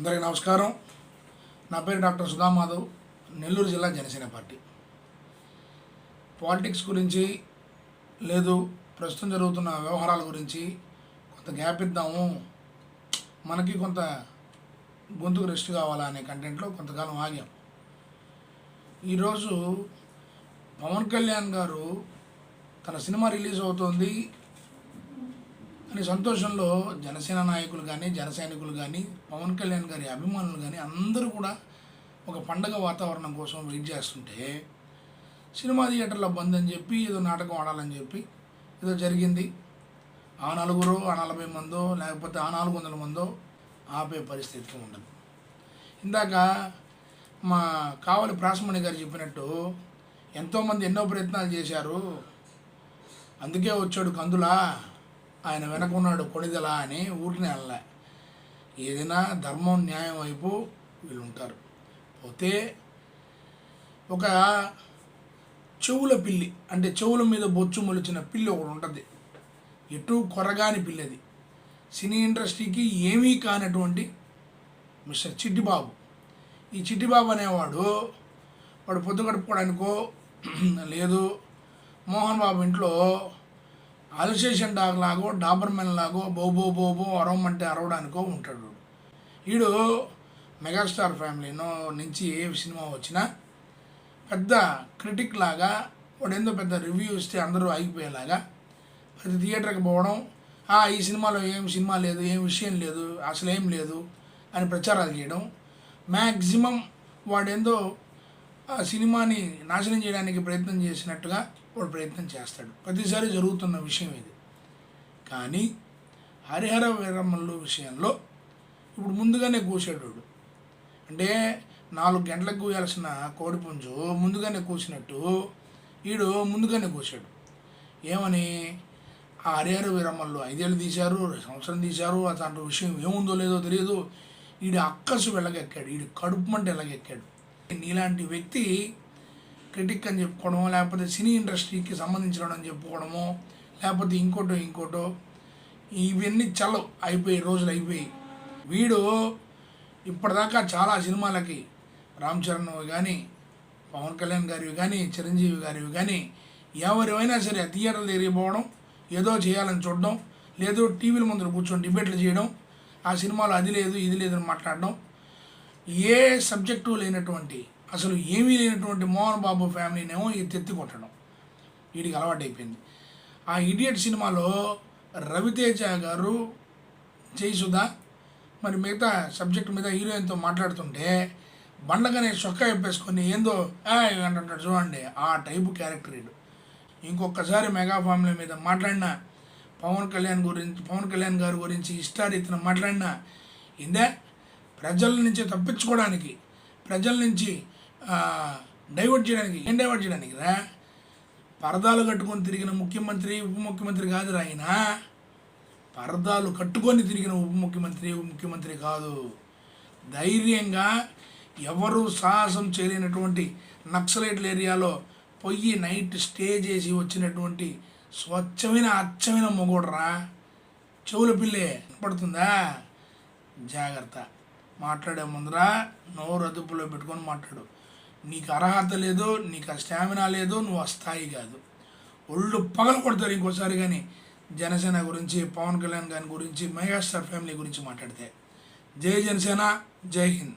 అందరికీ నమస్కారం. నా పేరు డాక్టర్ సుధామాధవ్ నెల్లూరు జిల్లా జనసేన పార్టీ. పాలిటిక్స్ గురించి లేదు ప్రస్తుతం జరుగుతున్న వ్యవహారాల గురించి కొంత గ్యాప్ ఇద్దాము మనకి కొంత గొంతుకు రెస్ట్ కావాలా అనే కంటెంట్లో కొంతకాలం ఆగాం. ఈరోజు పవన్ కళ్యాణ్ గారు తన సినిమా రిలీజ్ అవుతోంది. అని సంతోషంలో జనసేన నాయకులు కానీ జన సైనికులు కానీ పవన్ కళ్యాణ్ గారి అభిమానులు కానీ అందరూ కూడా ఒక పండగ వాతావరణం కోసం వెయిట్ చేస్తుంటే సినిమా థియేటర్లో బంద్ అని చెప్పి ఏదో నాటకం ఆడాలని చెప్పి ఏదో జరిగింది. ఆ నలుగురు ఆ నలభై మందో లేకపోతే ఆ నాలుగు వందల మందో ఆపే పరిస్థితి ఉండదు. ఇందాక మా కావలి ప్రాసమణి గారు చెప్పినట్టు ఎంతోమంది ఎన్నో ప్రయత్నాలు చేశారు. అందుకే వచ్చాడు కందులా. ఆయన వెనకున్నాడు కొణిదల అని ఊరిని వెళ్ళలే ఏదైనా ధర్మం న్యాయం వైపు వీళ్ళు ఉంటారు పోతే ఒక చెవుల పిల్లి అంటే చెవుల మీద బొచ్చు మొలిచిన పిల్లి ఒకటి ఉంటుంది. ఎటు కొరగాని పిల్లది. సినీ ఇండస్ట్రీకి ఏమీ కానటువంటి మిస్టర్ చిట్టిబాబు. ఈ చిట్టిబాబు అనేవాడు వాడు పొద్దు గడుపుకోవడానికో లేదు మోహన్ బాబు ఇంట్లో అల్సేషన్ డాగ్ లాగో డాబర్మెన్ లాగో బోబో బోబో అరవమంటే అరవడానికో ఉంటాడు. వీడు మెగాస్టార్ ఫ్యామిలీనో నుంచి ఏ సినిమా వచ్చినా పెద్ద క్రిటిక్ లాగా వాడు ఏందో పెద్ద రివ్యూ ఇస్తే అందరూ ఆగిపోయేలాగా ప్రతి థియేటర్కి పోవడం "ఆ, ఈ సినిమాలో ఏం సినిమా లేదు ఏం విషయం లేదు అసలు ఏం లేదు అని ప్రచారాలు చేయడం మ్యాక్సిమం వాడేందో సినిమాని నాశనం చేయడానికి ప్రయత్నం చేసినట్టుగా వాడు ప్రయత్నం చేస్తాడు. ప్రతిసారి జరుగుతున్న విషయం ఇది. కానీ హరిహర వీరమ్మల్లు విషయంలో ఇప్పుడు ముందుగానే కూసాడు అంటే నాలుగు గంటలకు కూయాల్సిన కోడిపుంజు ముందుగానే కూసినట్టు వీడు ముందుగానే కూసాడు. ఏమని? ఆ హరిహర వీరమ్మల్లో ఐదేళ్ళు తీశారు సంవత్సరం తీశారు అతని విషయం ఏముందో లేదో తెలియదు. వీడి అక్కసు వెళ్ళగెక్కాడు వీడి కడుపు మంట వెళ్ళగెక్కాడు నీలాంటి వ్యక్తి క్రిటిక్ అని చెప్పుకోవడమో లేకపోతే సినీ ఇండస్ట్రీకి సంబంధించిన అని చెప్పుకోవడమో లేకపోతే ఇంకోటో ఇంకోటో ఇవన్నీ చల్లవు అయిపోయి రోజులు అయిపోయి. వీడు ఇప్పటిదాకా చాలా సినిమాలకి రామ్ చరణ్ కానీ పవన్ కళ్యాణ్ గారివి కానీ చిరంజీవి గారివి కానీ ఎవరివైనా సరే థియేటర్లు తిరిగిపోవడం ఏదో చేయాలని చూడడం లేదు టీవీల ముందర కూర్చొని డిబేట్లు చేయడం ఆ సినిమాలో అది లేదు ఇది లేదని మాట్లాడడం ఏ సబ్జెక్టు లేనటువంటి అసలు ఏమీ లేనటువంటి మోహన్ బాబు ఫ్యామిలీనేమో తెత్తి కొట్టడం. వీడికి అలవాటైపోయింది ఆ ఇడియట్ సినిమాలో రవితేజ గారు జయసుధా మరి మిగతా సబ్జెక్ట్ మీద హీరోయిన్తో మాట్లాడుతుంటే బండగానే చొక్కా ఇప్పేసుకొని ఏందో అంటుంటాడు చూడండి ఆ టైపు క్యారెక్టర్ వీడు ఇంకొకసారి మెగా ఫ్యామిలీ మీద మాట్లాడినా పవన్ కళ్యాణ్ గురించి పవన్ కళ్యాణ్ గారి గురించి ఇష్టారీతిన మాట్లాడినా ఇందే ప్రజల నుంచి తప్పించుకోవడానికి ప్రజల నుంచి డైవర్ట్ చేయడానికి ఏం డైవర్ట్ చేయడానికి రా? పరదాలు కట్టుకొని తిరిగిన ముఖ్యమంత్రి ఉప ముఖ్యమంత్రి కాదు ఆయన పరదాలు కట్టుకొని తిరిగిన ఉప ముఖ్యమంత్రి ఉప ముఖ్యమంత్రి కాదు. ధైర్యంగా ఎవరు సాహసం చేయలేనటువంటి నక్సలైట్ల ఏరియాలో పొయ్యి నైట్ స్టే చేసి వచ్చినటువంటి స్వచ్ఛమైన అచ్చమైన మొగోడరా చెవుల పిల్లే పడుతుందా? జాగ్రత్త. మాట్లాడే ముందర నోరు అదుపులో పెట్టుకొని మాట్లాడు. నీకు అర్హత లేదు నీకు ఆ స్టామినా లేదు నువ్వు ఆ స్థాయి కాదు. ఒళ్ళు పగలు కొడతారు ఇంకోసారి కానీ జనసేన గురించి పవన్ కళ్యాణ్ గారి గురించి మెగాస్టార్ ఫ్యామిలీ గురించి మాట్లాడితే. జై జనసేన జై హింద్.